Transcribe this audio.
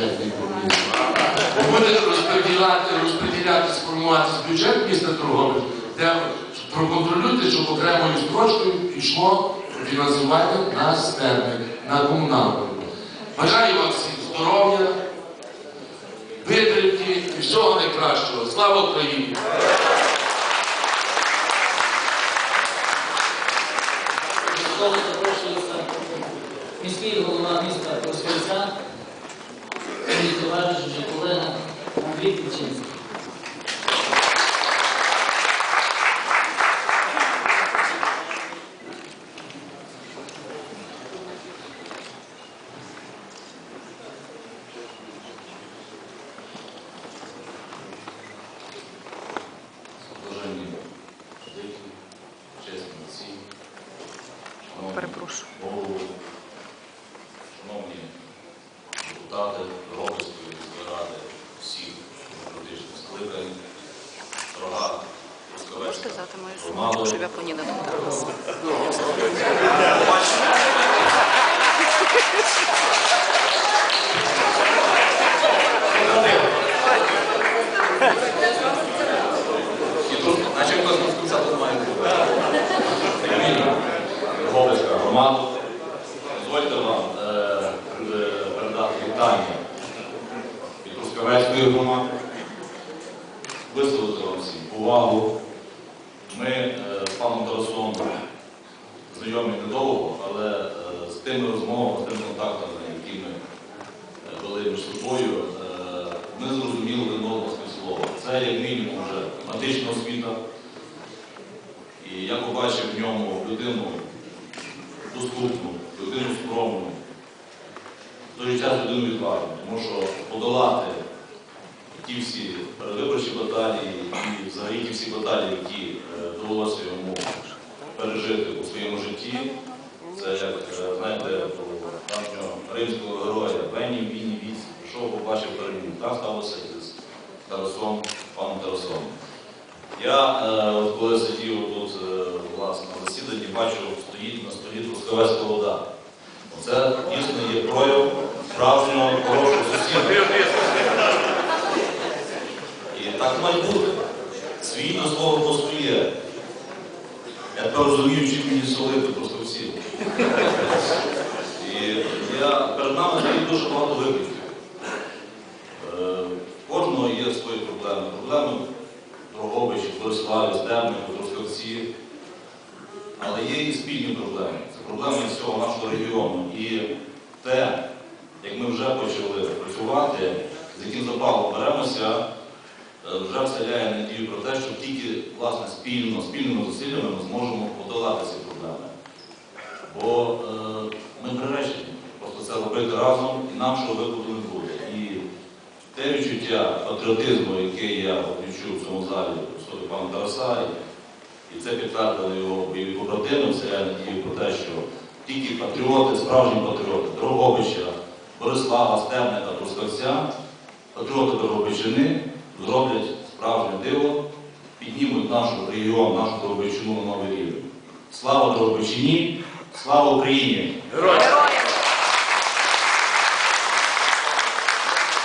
бюджетній комісії. Бо буде розподіляти, розподіляти, сформуватися бюджет міста Торгович, де проконтролюйте, щоб окремою строчкою йшло фінансування на стерни, на комуналку. Бажаю вам всім здоров'я, витримки і всього найкращого. Слава Україні! Всі, шановні Перепрошую. голову, шановні депутати мою сумочку, щоб я по ній не доторкалася? І хтось вам е, е, передати вітання від Трускавецької громади. Висловити вам всім увагу. Ми е, з паном Тарасом знайомі недовго, але е, з тими розмовами, з тими контактами, які ми е, вели між собою, ми зрозуміли один одного смислово. Це як мінімум вже медична освіта. І я побачив в ньому людину доступну, людину скромну, в той час людину відважну, тому що подолати ті всі передвиборчі баталії і взагалі ті всі баталії, які е, довелося йому пережити у своєму житті, це як, е, знаєте, давнього римського героя Вені, Віні, Віць, пішов, побачив переміг. Так сталося з Тарасом, паном Тарасом. Я, е, коли сидів тут власне, на засіданні, бачу, стоїть на столі трускавецька вода. Це дійсно є прояв справжнього хорошого сусіда. Так має бути. Свій на слово по своє. Я тепер розумію, чим мені солити просто всі. І я, перед нами стоїть дуже багато викликів. Е, Кожного є свої проблеми. Проблеми Дрогобичі, Бориславі, Стебнику, Трускавці. Але є і спільні проблеми. Це проблеми всього нашого регіону. І те, як ми вже почали працювати, з яким запалом беремося, вже вселяє надію про те, що тільки власне спільно, спільними зусиллями ми зможемо подолати ці проблеми. Бо е, ми приречені просто це робити разом, інакшого виходу не буде. І те відчуття патріотизму, яке я відчув в цьому залі в пана Тараса, і- і це підтвердили його бойові побратими, вселяє надію про те, що тільки патріоти, справжні патріоти Дрогобича, Борислава, Стемника, Трускавця, патріоти Дрогобичини зроблять справжнє диво, піднімуть наш регіон, нашу Дрогобичину на новий рівень. Слава Дрогобичині, слава Україні! Герой!